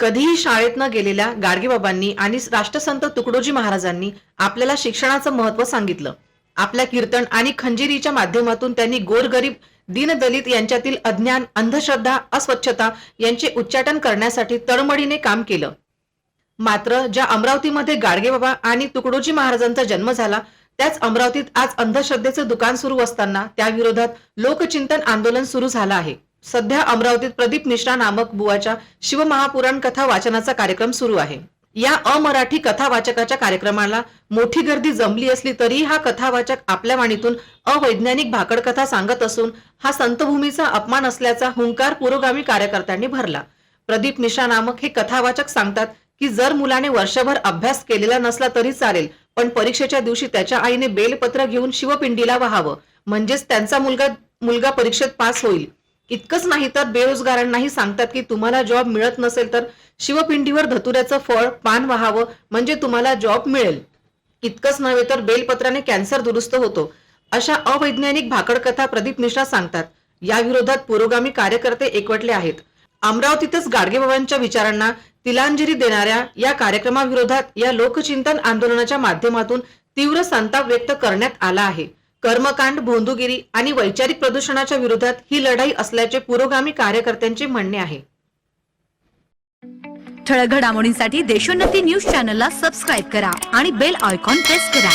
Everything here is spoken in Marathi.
कधीही शाळेत न गेलेल्या गाडगेबाबांनी आणि राष्ट्रसंत तुकडोजी महाराजांनी आपल्याला शिक्षणाचं महत्त्व सांगितलं. आपल्या कीर्तन आणि खंजिरीच्या माध्यमातून त्यांनी गोरगरीब दीनदलित यांच्यातील अज्ञान अंधश्रद्धा अस्वच्छता यांचे उच्चाटन करण्यासाठी तळमळीने काम केलं. मात्र ज्या अमरावतीमध्ये गाडगेबाबा आणि तुकडोजी महाराजांचा जन्म झाला त्याच अमरावतीत आज अंधश्रद्धेचं दुकान सुरू असताना त्याविरोधात लोकचिंतन आंदोलन सुरू झालं आहे. सध्या अमरावतीत प्रदीप मिश्रा नामक बुवाच्या शिवमहापुराण कथा वाचनाचा कार्यक्रम सुरू आहे. या अमराठी कथा वाचकाच्या कार्यक्रमाला मोठी गर्दी जमली असली तरी हा कथावाचक आपल्या वाणीतून अवैज्ञानिक भाकड कथा सांगत असून हा संतभूमीचा अपमान असल्याचा हुंकार पुरोगामी कार्यकर्त्यांनी भरला. प्रदीप मिश्रा नामक हे कथावाचक सांगतात की जर मुलाने वर्षभर अभ्यास केलेला नसला तरी चालेल पण परीक्षेच्या दिवशी त्याच्या आईने बेलपत्र घेऊन शिवपिंडीला व्हावं. म्हणजेच त्यांचा मुलगा मुलगा परीक्षेत पास होईल. इतकंच नाही तर बेरोजगारांनाही सांगतात की तुम्हाला जॉब मिळत नसेल तर शिवपिंडीवर धतुऱ्याचं फळ पान व्हावं म्हणजे तुम्हाला जॉब मिळेल. इतकंच नव्हे तर बेलपत्राने कॅन्सर दुरुस्त होतो. अशा अवैज्ञानिक भाकडकथा प्रदीप मिश्रा सांगतात. या विरोधात पुरोगामी कार्यकर्ते एकवटले आहेत. अमरावतीतच गाडगेबाबांच्या विचारांना तिलांजली देणाऱ्या या कार्यक्रमाविरोधात या लोकचिंतन आंदोलनाच्या माध्यमातून तीव्र संताप व्यक्त करण्यात आला आहे. कर्मकांड भोंदूगिरी आणि वैचारिक प्रदूषणाच्या विरोधात ही लढाई असल्याचे पुरोगामी कार्यकर्त्यांचे म्हणणे आहे. ठळक घडामोडींसाठी देशोन्नती न्यूज चॅनलला सबस्क्राईब करा आणि बेल आयकॉन प्रेस करा.